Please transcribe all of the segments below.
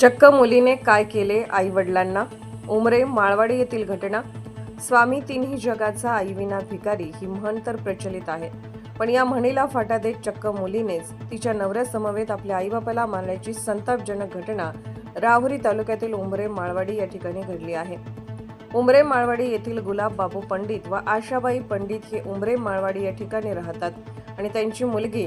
चक्क मुलीने काय केले आई वडिलांना उमरे माळवाडी येथील घटना? स्वामी तिन्ही जगाचा आईविना भिकारी ही म्हण तर प्रचलित आहे. पण या म्हणीला फाटा देत चक्क मुलीनेच तिच्या नवऱ्यासमवेत आपल्या आईबापाला मारण्याची संतापजनक घटना राहुरी तालुक्यातील उमरे माळवाडी या ठिकाणी घडली आहे. उमरे माळवाडी येथील गुलाब बाबू पंडित व आशाबाई पंडित हे उमरे माळवाडी या ठिकाणी राहतात आणि त्यांची मुलगी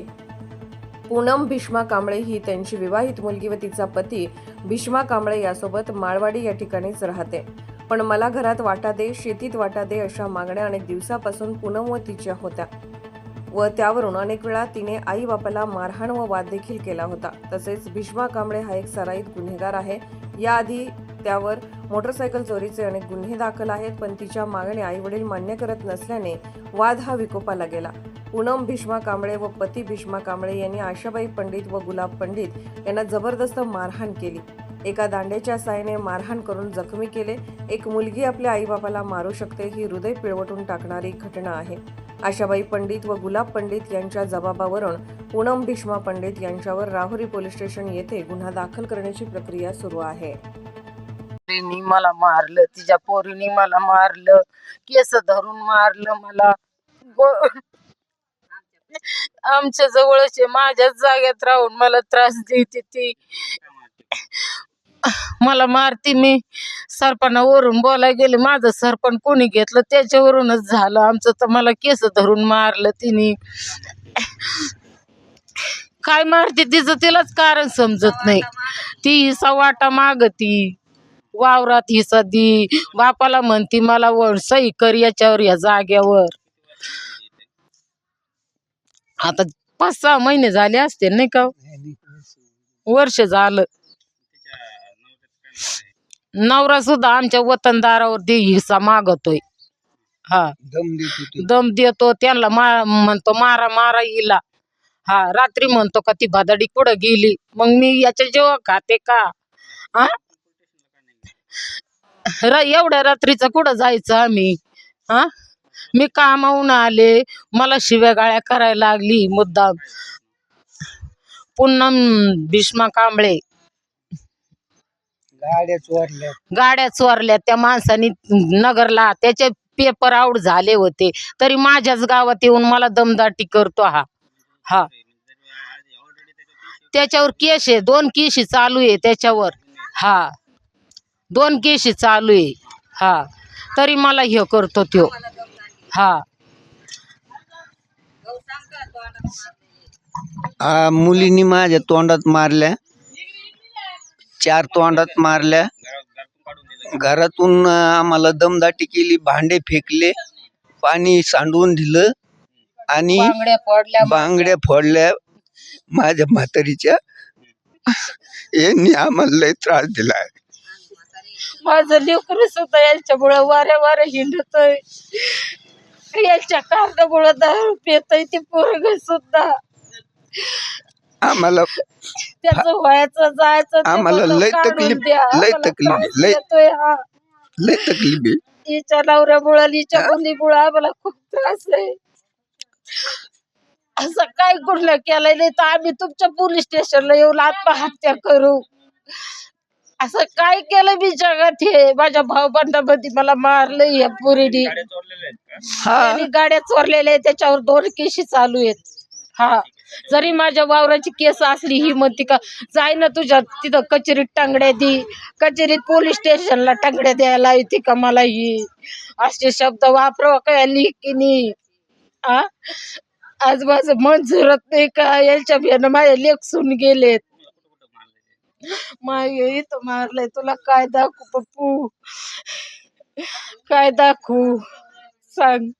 पूनम भीष्मा कांबळे ही त्यांची विवाहित मुलगी व तिचा पती भीष्मा कांबळे यासोबत माळवाडी या ठिकाणीच राहते. पण मला घरात वाटा दे शेतीत वाटा दे अशा मागण्या अनेक दिवसापासून पूनम व तिच्या होत्या. व त्यावरून अनेक वेळा तिने आई बापाला मारहाण व वाद देखील केला होता. तसेच भीष्मा कांबळे हा एक सराईत गुन्हेगार आहे. याआधी त्यावर मोटरसायकल चोरीचे अनेक गुन्हे दाखल आहेत पण तिच्या मागण्या आई वडील मान्य करत नसल्याने वाद हा विकोपाला गेला. पूनम भीष्मा कांबळे व पती भीष्मा कांबळे यांनी आशाबाई पंडित व गुलाब पंडित यांना जबरदस्त मारहाण केली. एका दांड्याच्या सायने मारहाण करून जखमी केले. एक मुलगी आपल्या आईबापाला मारू शकते ही हृदय पिळवटून टाकणारी घटना आहे. आशाबाई पंडित व गुलाब पंडित यांच्या जबाबावरून पूनम भीष्मा पंडित यांच्यावर राहुरी पोलीस स्टेशन येथे गुन्हा दाखल करण्याची प्रक्रिया सुरू आहे. पोरीनी मला मारलं तिच्या पोरीनी मला मारलं केस धरून मारलं मला. आमच्या जवळचे माझ्याच जागेत राहून मला त्रास देते ती. मला मारती मी. सरपणावरून बोलायला गेले माझं सरपण कोणी घेतलं? त्याच्यावरूनच झालं आमचं तर मला केस धरून मारलं तिने. काय मारते तिचं तिलाच कारण समजत नाही. ती हिसा वाटा मागती. वावरात हिसा दी बापाला म्हणती मला वर सही कर याच्यावर या जाग्यावर. आता पाच सहा महिने झाले असते नाही का? वर्ष झालं. नवरा सुद्धा आमच्या वतनदारावर दे हिस्सा मागतोय. हा. दम देत होते दम देतो त्यांना मा म्हणतो मारा मारा हिला. हा रात्री म्हणतो का ती भादाडी कुठं गेली? मग मी याच्या जेव्हा खाते का? हा? र एवढ्या रात्रीचं कुठं जायचं आम्ही? हा? मी कामावून आले मला शिव्या गाळ्या करायला लागली मुद्दाम. पुन्हा भीष्मा कांबळे. गाड्या चोरल्या. गाड्या चोरल्या त्या माणसाने नगरला त्याचे पेपर आऊट झाले होते. तरी माझ्याच गावात येऊन मला दमदाटी करतो हा. हा. त्याच्यावर केस आहे दोन केशी चालू आहे त्याच्यावर. हा. दोन केशी चालू आहे. हा. तरी मला हे करतो त्यो. हा. आ, मुलींनी माझ्या तोंडात मारल्या. चार तोंडात मारल्या. घरातून आम्हाला दमदाटी केली भांडे फेकले पाणी सांडवून दिलं आणि बांगड्या पडल्या बांगड्या फोडल्या माझ्या म्हातारीच्या. यांनी आम्हाला लय त्रास दिलाय माझं लेकरू सुद्धा यांच्यामुळं वाऱ्या वाऱ्या हिंडतय. यांच्या कारणामुळं दारू पितय ते पोरग सुद्धा. आम्हाला त्याचं व्हायचं जायचं आम्हाला लय तकलीफ-. लय तकलीफ, लय- लय तकलीफ आहे. हिच्या नवऱ्यामुळं हिच्या मुलीमुळं आम्हाला खूप त्रास आहे. असं काय कुठलं केलंय नाही तर आम्ही तुमच्या पोलीस स्टेशनला येऊन आत्महत्या करू. असं काय केलं मी जगात हे? माझ्या भाऊबंदामध्ये मला मारलं या पुरीनी. हा. त्यांनी गाड्या चोरलेल्या आहेत त्याच्यावर दोन केशी चालू आहेत. हा. जरी माझ्या वावराची केस असली ही म्हणती का जाय ना तुझ्या तिथं कचेरीत टांगड्या दे. कचेरीत पोलीस स्टेशनला टांगड्या द्यायला येते का मला ही? असे शब्द वापरावं काय लिखिनी आ? आज माझं मन झुरत नाही का? यांच्या बियानं माझे लेख सून गेलेत. मागे इथं मारलंय. तुला काय दाखवू पप्पू? काय दाखवू? सांग.